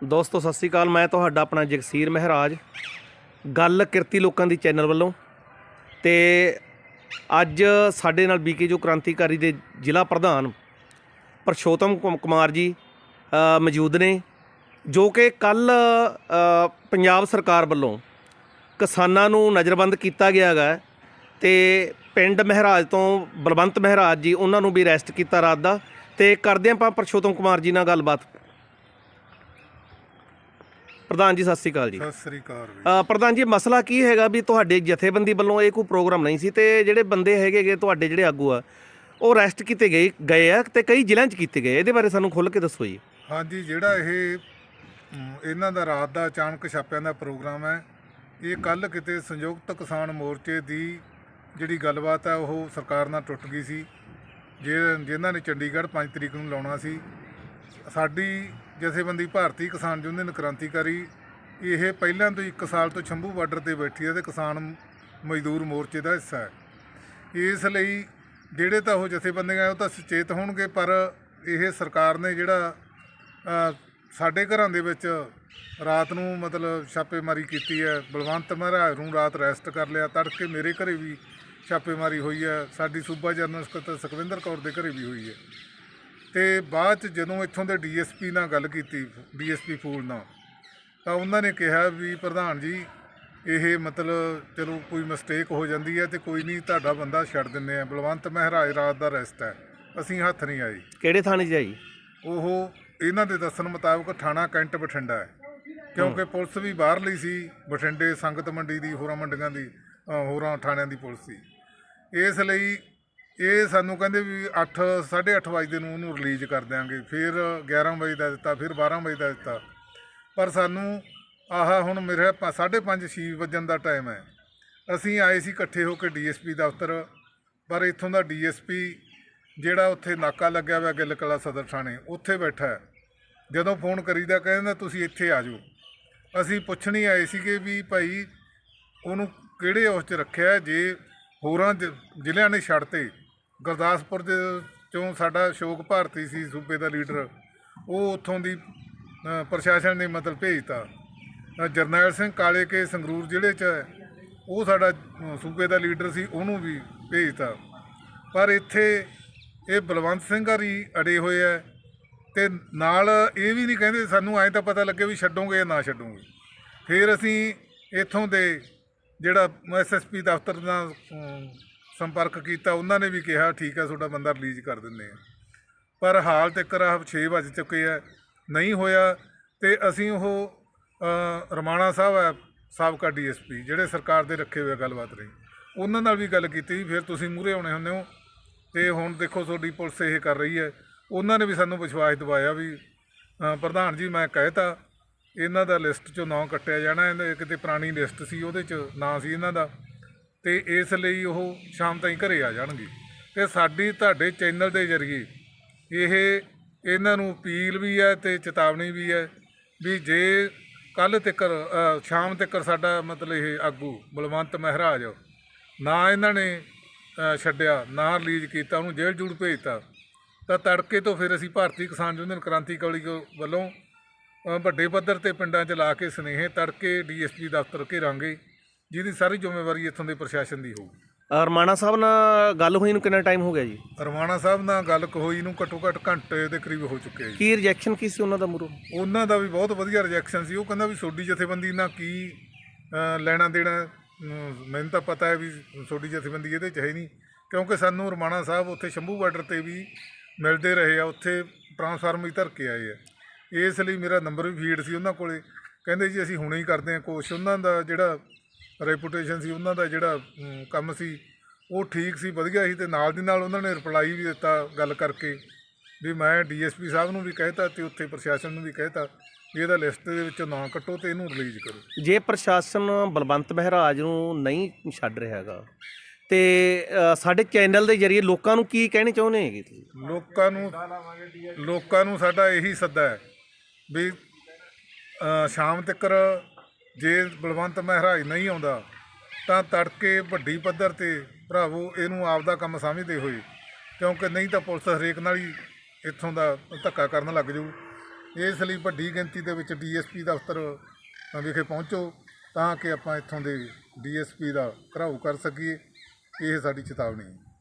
ਦੋਸਤੋ, ਸਤਿ ਸ੍ਰੀ ਅਕਾਲ। ਮੈਂ ਤੁਹਾਡਾ ਆਪਣਾ ਜਗਸੀਰ ਮਹਿਰਾਜ, ਗੱਲ ਕਿਰਤੀ ਲੋਕਾਂ ਦੀ ਚੈਨਲ ਵੱਲੋਂ। ਤੇ ਅੱਜ ਸਾਡੇ ਨਾਲ ਬੀਕੇ ਜੋ ਕ੍ਰਾਂਤੀਕਾਰੀ ਦੇ ਜ਼ਿਲ੍ਹਾ ਪ੍ਰਧਾਨ ਪਰਸ਼ੋਤਮ ਕੁਮਾਰ ਜੀ ਮੌਜੂਦ ਨੇ, ਜੋ ਕਿ ਕੱਲ ਪੰਜਾਬ ਸਰਕਾਰ ਵੱਲੋਂ ਕਿਸਾਨਾਂ ਨੂੰ ਨਜ਼ਰਬੰਦ ਕੀਤਾ ਗਿਆ ਹੈਗਾ ਤੇ ਪਿੰਡ ਮਹਿਰਾਜ ਤੋਂ ਬਲਵੰਤ ਮਹਿਰਾਜ ਜੀ, ਉਹਨਾਂ ਨੂੰ ਵੀ ਅਰੈਸਟ ਕੀਤਾ ਰਾਤ ਦਾ। ਤੇ ਕਰਦੇ ਆਪਾਂ ਪਰਸ਼ੋਤਮ ਕੁਮਾਰ ਜੀ ਨਾਲ ਗੱਲਬਾਤ। ਪ੍ਰਧਾਨ ਜੀ ਸਤਿ ਸ੍ਰੀ ਅਕਾਲ ਜੀ। ਸਤਿ ਸ੍ਰੀ ਅਕਾਲ ਵੀ ਅ, ਪ੍ਰਧਾਨ ਜੀ ਮਸਲਾ ਕੀ ਹੈਗਾ ਵੀ ਤੁਹਾਡੇ ਜਥੇਬੰਦੀ ਵੱਲੋਂ ਇਹ ਕੋਈ ਪ੍ਰੋਗਰਾਮ ਨਹੀਂ ਸੀ ਤੇ ਜਿਹੜੇ ਬੰਦੇ ਹੈਗੇਗੇ ਤੁਹਾਡੇ ਜਿਹੜੇ ਆਗੂ ਆ ਉਹ ਅਰੈਸਟ ਕੀਤੇ ਗਏ ਗਏ ਆ ਤੇ ਕਈ ਜ਼ਿਲ੍ਹਿਆਂ 'ਚ ਕੀਤੇ ਗਏ। ਇਹਦੇ ਬਾਰੇ ਸਾਨੂੰ ਖੁੱਲ੍ਹ ਕੇ ਦੱਸੋ ਜੀ। ਹਾਂਜੀ ਜਿਹੜਾ ਇਹ ਅਮ, ਇਹਨਾਂ ਦਾ ਰਾਤ ਦਾ ਅਚਾਨਕ ਛਾਪਿਆਂ ਦਾ ਪ੍ਰੋਗਰਾਮ ਹੈ ਇਹ ਕੱਲ ਕਿਤੇ ਸੰਯੁਕਤ ਕਿਸਾਨ ਮੋਰਚੇ ਦੀ ਜਿਹੜੀ ਗੱਲਬਾਤ ਹੈ ਉਹ ਸਰਕਾਰ ਨਾਲ ਟੁੱਟ ਗਈ ਸੀ ਜੇ ਜਿਨ੍ਹਾਂ ਨੇ ਚੰਡੀਗੜ੍ਹ 5 ਤਰੀਕ ਨੂੰ ਲਾਉਣਾ ਸੀ। ਸਾਡੀ ਜਥੇਬੰਦੀ ਭਾਰਤੀ ਕਿਸਾਨ ਯੂਨੀਅਨ ਕ੍ਰਾਂਤੀਕਾਰੀ ਇਹ ਪਹਿਲਾਂ ਤੋਂ 1 ਸਾਲ ਤੋਂ ਸ਼ੰਭੂ ਬਾਰਡਰ ਤੇ ਬੈਠੀ ਹੈ ਤੇ ਕਿਸਾਨ ਮਜ਼ਦੂਰ ਮੋਰਚੇ ਦਾ ਹਿੱਸਾ ਹੈ। ਇਸ ਲਈ ਜਿਹੜੇ ਤਾਂ ਉਹ ਜਥੇਬੰਦੀਆਂ ਉਹ ਤਾਂ ਸੁਚੇਤ ਹੋਣਗੇ, ਪਰ ਇਹ ਸਰਕਾਰ ਨੇ ਜਿਹੜਾ ਸਾਡੇ ਘਰਾਂ ਦੇ ਵਿੱਚ ਰਾਤ ਨੂੰ ਮਤਲਬ ਛਾਪੇਮਾਰੀ ਕੀਤੀ ਹੈ, ਬਲਵੰਤ ਮਹਾਰਾਜ ਨੂੰ ਰਾਤ ਰੈਸਟ ਕਰ ਲਿਆ, ਤੜਕੇ ਮੇਰੇ ਘਰੇ ਵੀ ਛਾਪੇਮਾਰੀ ਹੋਈ ਹੈ, ਸਾਡੀ ਸੂਬਾ ਜਨਰਲ ਸਕੱਤਰ ਸੁਖਵਿੰਦਰ ਕੌਰ ਦੇ ਘਰੇ ਵੀ ਹੋਈ ਹੈ। ਤੇ ਬਾਅਦ ਚ ਜਦੋਂ ਇੱਥੋਂ ਦੇ ਡੀਐਸਪੀ ਨਾਲ ਗੱਲ ਕੀਤੀ ਡੀਐਸਪੀ ਫੂਲ ਨਾਲ ਤਾਂ ਉਹਨਾਂ ਨੇ ਕਿਹਾ ਵੀ ਪ੍ਰਧਾਨ ਜੀ ਇਹ ਮਤਲਬ ਚਲੋ ਕੋਈ ਮਿਸਟੇਕ ਹੋ ਜਾਂਦੀ ਹੈ ਤੇ ਕੋਈ ਨਹੀਂ ਤੁਹਾਡਾ ਬੰਦਾ ਛੱਡ ਦਿੰਦੇ ਆ ਬਲਵੰਤ ਮਹਿਰਾਜ ਰਾਤ ਦਾ ਅਰੈਸਟ ਹੈ। ਅਸੀਂ ਹੱਥ ਨਹੀਂ ਆਏ। ਕਿਹੜੇ ਥਾਣੇ 'ਚ ਆ ਜੀ ਉਹ ਇਹਨਾਂ ਦੇ ਦੱਸਣ ਮੁਤਾਬਕ ਥਾਣਾ ਕੈਂਟ ਬਠਿੰਡਾ ਹੈ। ਕਿਉਂਕਿ ਪੁਲਿਸ ਵੀ ਬਾਹਰਲੀ ਸੀ ਬਠਿੰਡੇ ਸੰਗਤ ਮੰਡੀ ਦੀ ਹੋਰਾਂ ਮੰਡੀਆਂ ਦੀ ਅ, ਹੋਰਾਂ ਥਾਣਿਆਂ ਦੀ ਪੁਲਿਸ ਸੀ। ਇਸ ਲਈ ਇਹ ਸਾਨੂੰ ਕਹਿੰਦੇ ਵੀ 8 8:30 ਵਜੇ ਨੂੰ ਉਹਨੂੰ ਰਿਲੀਜ਼ ਕਰ ਦਿਆਂਗੇ। ਫਿਰ 11 ਵਜੇ ਦਾ ਦਿੱਤਾ, ਫਿਰ 12 ਵਜੇ ਦਾ ਦਿੱਤਾ। ਪਰ ਸਾਨੂੰ ਆਹਾ ਹੁਣ ਮੇਰੇ 5:30 6 ਵਜਣ ਦਾ ਟਾਈਮ ਹੈ। ਅਸੀਂ ਆਏ ਸੀ ਇਕੱਠੇ ਹੋ ਕੇ ਡੀਐਸਪੀ ਦਫ਼ਤਰ, ਪਰ ਇੱਥੋਂ ਦਾ ਡੀਐਸਪੀ ਜਿਹੜਾ ਉੱਥੇ ਨਾਕਾ ਲੱਗਿਆ ਹੋਇਆ ਗਿੱਲ ਕਲਾ ਸਦਰ ਥਾਣੇ, ਉੱਥੇ ਬੈਠਾ ਹੈ। ਜਦੋਂ ਫੋਨ ਕਰੀਦਾ, ਕਹਿੰਦਾ ਤੁਸੀਂ ਇੱਥੇ ਆ ਜਾਓ। ਅਸੀਂ ਪੁੱਛਣ ਹੀ ਆਏ ਸੀਗੇ ਵੀ ਭਾਈ ਉਹਨੂੰ ਕਿਹੜੇ ਉਸ 'ਚ ਰੱਖਿਆ ਜੇ ਹੋਰਾਂ ਜ- ਜ਼ਿਲ੍ਹਿਆਂ ਨੇ ਛੱਡਤੇ ਗੁਰਦਾਸਪੁਰ ਦੇ ਚੋਂ ਸਾਡਾ ਅਸ਼ੋਕ ਭਾਰਤੀ ਸੀ ਸੂਬੇ ਦਾ ਲੀਡਰ, ਉਹ ਉੱਥੋਂ ਦੀ ਪ੍ਰਸ਼ਾਸਨ ਨੇ ਮਤਲਬ ਭੇਜਤਾ। ਜਰਨੈਲ ਸਿੰਘ ਕਾਲੇ ਕੇ ਸੰਗਰੂਰ ਜ਼ਿਲ੍ਹੇ 'ਚ ਉਹ ਸਾਡਾ ਸੂਬੇ ਦਾ ਲੀਡਰ ਸੀ, ਉਹਨੂੰ ਵੀ ਭੇਜਤਾ। ਪਰ ਇੱਥੇ ਇਹ ਬਲਵੰਤ ਸਿੰਘ ਹਰੀ ਅੜੇ ਹੋਏ ਆ ਤੇ ਨਾਲ ਇਹ ਵੀ ਨਹੀਂ ਕਹਿੰਦੇ ਸਾਨੂੰ ਐਂ ਤਾਂ ਪਤਾ ਲੱਗੇ ਵੀ ਛੱਡੋਗੇ ਜਾਂ ਨਾ ਛੱਡੋਗੇ। ਫਿਰ ਅਸੀਂ ਇੱਥੋਂ ਦੇ ਜਿਹੜਾ ਐਸਐਸਪੀ ਦਫ਼ਤਰ ਦਾ ਸੰਪਰਕ ਕੀਤਾ, ਉਹਨਾਂ ਨੇ ਵੀ ਕਿਹਾ, ਠੀਕ ਹੈ ਤੁਹਾਡਾ ਬੰਦਾ ਰਿਲੀਜ਼ ਕਰ ਦਿੰਦੇ ਆ। ਪਰ ਹਾਲ ਤੱਕ ਆਹ 6 ਵੱਜ ਚੁੱਕੇ ਆ, ਨਹੀਂ ਹੋਇਆ ਤੇ ਅਸੀਂ ਉਹ ਰਮਾਣਾ ਸਾਹਿਬ ਹੈ ਸਾਬਕਾ ਡੀਐਸਪੀ ਜਿਹੜੇ ਸਰਕਾਰ ਦੇ ਰੱਖੇ ਹੋਏ ਗੱਲਬਾਤ ਰਹੀ ਉਹਨਾਂ ਨਾਲ ਵੀ ਗੱਲ ਕੀਤੀ, ਫਿਰ ਤੁਸੀਂ ਮੂਹਰੇ ਆਉਣੇ ਹੁੰਦੇ ਹੋ ਤੇ ਹੁਣ ਦੇਖੋ ਤੁਹਾਡੀ ਪੁਲਿਸ ਇਹ ਕਰ ਰਹੀ ਹੈ। ਉਹਨਾਂ ਨੇ ਵੀ ਸਾਨੂੰ ਵਿਸ਼ਵਾਸ ਦਿਵਾਇਆ ਵੀ ਪ੍ਰਧਾਨ ਜੀ, ਮੈਂ ਕਹਿਤਾ, ਇਹਨਾਂ ਦਾ ਲਿਸਟ ਚੋਂ ਨਾਂ ਕੱਟਿਆ ਜਾਣਾ ਇਹਦੇ ਕਿਤੇ ਪੁਰਾਣੀ ਲਿਸਟ ਸੀ, ਉਹਦੇ ਚ ਨਾਂ ਸੀ ਇਹਨਾਂ ਦਾ। ਤੇ ਇਸ ਲਈ ਉਹ ਸ਼ਾਮ ਤਾਈਂ ਘਰੇ ਆ ਜਾਣਗੇ। ਤੇ ਸਾਡੀ ਤੁਹਾਡੇ ਚੈਨਲ ਦੇ ਜ਼ਰੀਏ ਇਹ, ਇਹਨਾਂ ਨੂੰ ਅਪੀਲ ਵੀ ਹੈ ਤੇ ਚੇਤਾਵਨੀ ਵੀ ਹੈ ਵੀ ਜੇ ਕੱਲ ਤੱਕ ਸ਼ਾਮ ਤੱਕ ਸਾਡਾ ਮਤਲਬ ਇਹ ਆਗੂ ਬਲਵੰਤ ਮਹਿਰਾਜ ਨਾ ਇਹਨਾਂ ਨੇ ਛੱਡਿਆ, ਨਾ ਰਿਲੀਜ਼ ਕੀਤਾ, ਉਹਨੂੰ ਜੇਲ੍ਹ ਜੂੜ ਭੇਜਤਾ, ਤਾਂ ਤੜਕੇ ਤੋਂ ਫਿਰ ਅਸੀਂ ਭਾਰਤੀ ਕਿਸਾਨ ਯੂਨੀਅਨ ਕ੍ਰਾਂਤੀਕਾਰੀ ਕੋ- ਵੱਲੋਂ ਵੱਡੇ ਪੱਧਰ ਤੇ ਪਿੰਡਾਂ 'ਚ ਲਾ ਕੇ ਸੁਨੇਹੇ ਤੜਕੇ ਡੀਐਸਪੀ ਦਫ਼ਤਰ ਘੇਰਾਂਗੇ। ਜਿਹਦੀ ਸਾਰੀ ਜ਼ਿੰਮੇਵਾਰੀ ਇੱਥੋਂ ਦੇ ਪ੍ਰਸ਼ਾਸਨ ਦੀ ਹੋਊਗੀ। ਰਮਾਣਾ ਸਾਹਿਬ ਨਾਲ ਗੱਲ ਹੋਈ ਨੂੰ ਕਿੰਨਾ ਟਾਈਮ ਹੋ ਗਿਆ ਜੀ? ਰਮਾਣਾ ਸਾਹਿਬ ਨਾਲ ਗੱਲ ਹੋਈ ਨੂੰ ਘੱਟੋ ਘੱਟ ਘੰਟੇ ਦੇ ਕਰੀਬ ਹੋ ਚੁੱਕਿਆ ਜੀ। ਕੀ ਰਿਜੈਕਸ਼ਨ ਕੀ ਸੀ ਉਹਨਾਂ ਦਾ ਮੂਰੋਂ ਉਹਨਾਂ ਦਾ ਵੀ ਬਹੁਤ ਵਧੀਆ ਰਿਜੈਕਸ਼ਨ ਸੀ। ਉਹ ਕਹਿੰਦਾ ਵੀ ਸੋਡੀ ਜਥੇਬੰਦੀ ਨਾਲ ਕੀ ਲੈਣਾ ਦੇਣਾ ਮੈਨੂੰ ਤਾਂ ਪਤਾ ਹੈ ਵੀ ਸੋਡੀ ਜਥੇਬੰਦੀ ਇਹਦੇ ਚ ਹੈ ਨਹੀਂ। ਕਿਉਂਕਿ ਸਾਨੂੰ ਰਮਾਣਾ ਸਾਹਿਬ ਉੱਥੇ ਸ਼ੰਭੂ ਬਾਰਡਰ ਤੇ ਵੀ ਮਿਲਦੇ ਰਹੇ ਆ ਉੱਥੇ ਟਰਾਂਸਫਾਰਮਰ ਹੀ ਧਰ ਕੇ ਆਏ ਆ। ਇਸ ਲਈ ਮੇਰਾ ਨੰਬਰ ਵੀ ਫੀਡ ਸੀ ਉਹਨਾਂ ਕੋਲੇ। ਕਹਿੰਦੇ ਜੀ ਅਸੀਂ ਹੁਣੇ ਹੀ ਕਰਦੇ ਹਾਂ ਕੋਸ਼ਿਸ਼ ਉਹਨਾਂ ਦਾ ਜਿਹੜਾ ਰੈਪੂਟੇਸ਼ਨ ਸੀ ਉਹਨਾਂ ਦਾ ਜਿਹੜਾ ਅਮ, ਕੰਮ ਸੀ ਉਹ ਠੀਕ ਸੀ ਵਧੀਆ ਸੀ ਤੇ ਨਾਲ ਦੀ ਨਾਲ ਉਹਨਾਂ ਨੇ ਰਿਪਲਾਈ ਵੀ ਦਿੱਤਾ ਗੱਲ ਕਰਕੇ ਵੀ ਮੈਂ ਡੀਐਸਪੀ ਸਾਹਿਬ ਨੂੰ ਵੀ ਕਹਿਤਾ ਤੇ ਉੱਥੇ ਪ੍ਰਸ਼ਾਸਨ ਨੂੰ ਵੀ ਕਹਿਤਾ ਵੀ ਇਹਦਾ ਲਿਸਟ ਦੇ ਵਿੱਚੋਂ ਨਾਂ ਕੱਟੋ ਤੇ ਇਹਨੂੰ ਰਿਲੀਜ਼ ਕਰੋ। ਜੇ ਪ੍ਰਸ਼ਾਸਨ ਬਲਵੰਤ ਮਹਿਰਾਜ ਨੂੰ ਨਹੀਂ ਛੱਡ ਰਿਹਾ ਹੈਗਾ ਤੇ ਅ, ਸਾਡੇ ਚੈਨਲ ਦੇ ਜ਼ਰੀਏ ਲੋਕਾਂ ਨੂੰ ਕੀ ਕਹਿਣੀ ਚਾਹੁੰਦੇ ਹੈਗੇ ਤੁਸੀਂ? ਲੋਕਾਂ ਨੂੰ ਲੋਕਾਂ ਨੂੰ ਸਾਡਾ ਇਹੀ ਸੱਦਾ ਹੈ ਵੀ ਅ, ਸ਼ਾਮ ਤੱਕ ਜੇ ਬਲਵੰਤ ਮਹਿਰਾਜ ਨਹੀਂ ਆਉਂਦਾ, ਤਾਂ ਤੜਕੇ ਵੱਡੀ ਪੱਧਰ ਤੇ ਭਰਾਵੋ ਇਹਨੂੰ ਆਪਦਾ ਕੰਮ ਸਮਝਦੇ ਹੋਏ, ਕਿਉਂਕਿ ਨਹੀਂ ਤਾਂ ਪੁਲਿਸ ਹਰੇਕ ਨਾਲ ਹੀ ਇੱਥੋਂ ਦਾ ਧੱਕਾ ਕਰਨ ਲੱਗ ਜੂ ਇਸ ਲਈ ਵੱਡੀ ਗਿਣਤੀ ਦੇ ਵਿੱਚ ਡੀਐਸਪੀ ਦਫ਼ਤਰ ਵਿਖੇ ਪਹੁੰਚੋ, ਤਾਂ ਕਿ ਆਪਾਂ ਇੱਥੋਂ ਦੇ ਡੀਐਸਪੀ ਦਾ ਘਰਾਓ ਕਰ ਸਕੀਏ। ਇਹ ਸਾਡੀ ਚੇਤਾਵਨੀ ਹੈ।